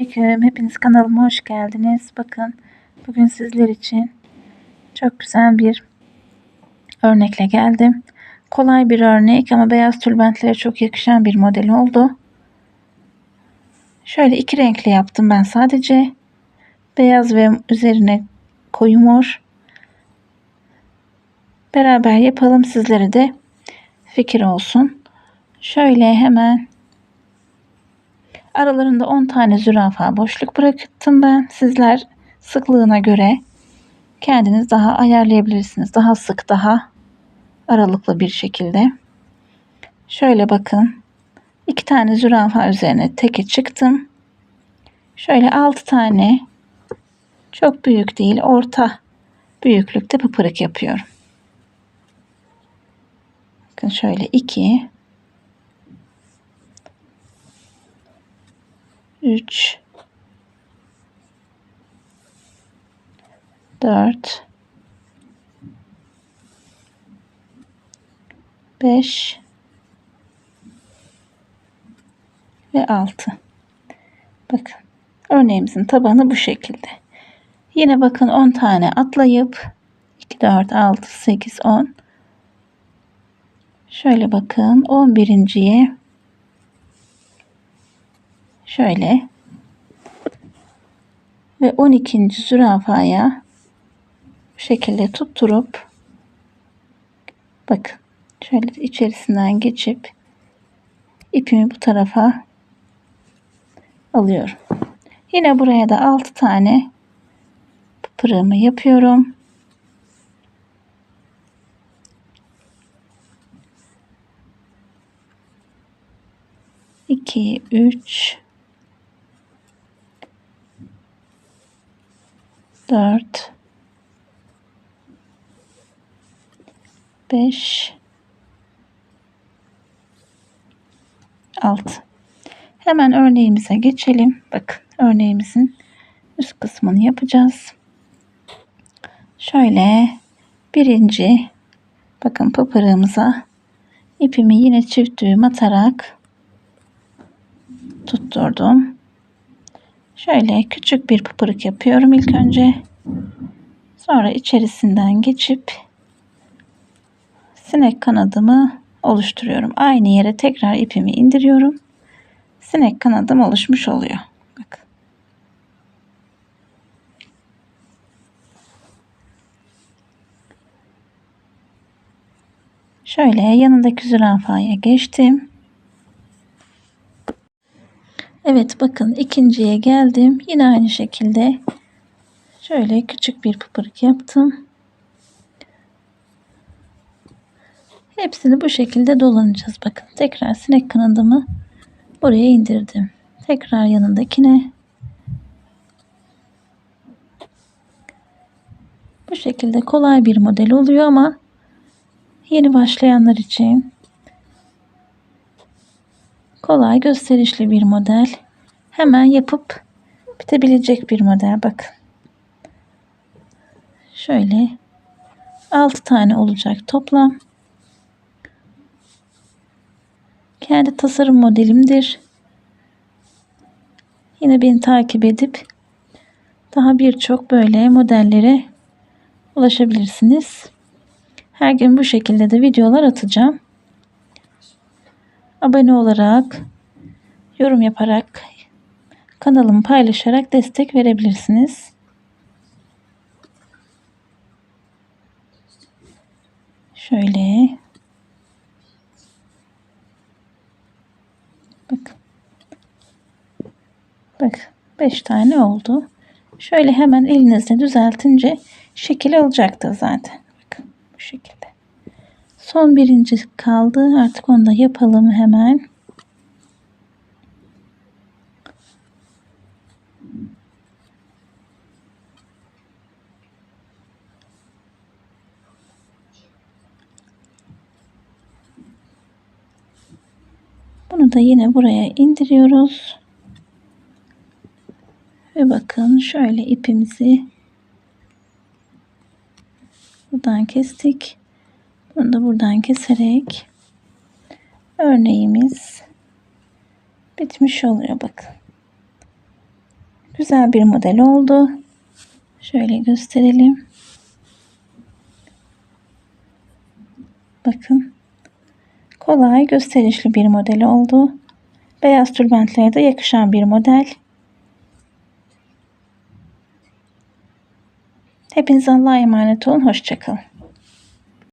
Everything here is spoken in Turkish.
Selamünaleyküm. Hepiniz kanalıma hoş geldiniz. Bakın bugün sizler için çok güzel bir örnekle geldim. Kolay bir örnek ama beyaz tülbentlere çok yakışan bir model oldu. Şöyle iki renkli yaptım ben sadece. Beyaz ve üzerine koyu mor. Beraber yapalım sizlere de fikir olsun. Şöyle hemen Aralarında 10 tane zürafa boşluk bıraktım ben. Sizler sıklığına göre kendiniz daha ayarlayabilirsiniz. Daha sık, daha aralıklı bir şekilde. Şöyle bakın. 2 tane zürafa üzerine teke çıktım. Şöyle 6 tane çok büyük değil, orta büyüklükte pıpırık yapıyorum. Bakın şöyle 2 3 4 5 ve 6 bakın örneğimizin tabanı bu şekilde. Yine bakın 10 tane atlayıp 2 4 6 8 10 şöyle bakın 11.ye şöyle ve 12. zürafaya bu şekilde tutturup bakın şöyle içerisinden geçip ipimi bu tarafa alıyorum. Yine buraya da 6 tane pırığımı yapıyorum. İki, üç, 4 5 6 Hemen örneğimize geçelim. Bakın örneğimizin üst kısmını yapacağız. Şöyle birinci bakın pıpırığımıza ipimi yine çift düğüm atarak tutturdum. Şöyle küçük bir pıpırık yapıyorum ilk önce. Sonra içerisinden geçip sinek kanadımı oluşturuyorum. Aynı yere tekrar ipimi indiriyorum. Sinek kanadım oluşmuş oluyor. Bak. Şöyle yanındaki zürafaya geçtim. Evet bakın ikinciye geldim. Yine aynı şekilde şöyle küçük bir pıpırık yaptım. Hepsini bu şekilde dolanacağız. Bakın tekrar sinek kanadımı buraya indirdim. Tekrar yanındakine bu şekilde kolay bir model oluyor ama yeni başlayanlar için kolay gösterişli bir model. Hemen yapıp bitebilecek bir model. Bakın. Şöyle 6 tane olacak toplam. Kendi tasarım modelimdir. Yine beni takip edip daha birçok böyle modellere ulaşabilirsiniz. Her gün bu şekilde de videolar atacağım abone olarak, yorum yaparak, kanalımı paylaşarak destek verebilirsiniz. Şöyle. Bak. Bak 5 tane oldu. Şöyle hemen elinizle düzeltince şekil alacaktır zaten. Son birinci kaldı. Artık onu da yapalım hemen. Bunu da yine buraya indiriyoruz. Ve bakın şöyle ipimizi buradan kestik. Bunu da buradan keserek örneğimiz bitmiş oluyor bakın. Güzel bir model oldu. Şöyle gösterelim. Bakın. Kolay, gösterişli bir model oldu. Beyaz tülbentlere de yakışan bir model. Hepinize Allah'a emanet olun. Hoşçakalın.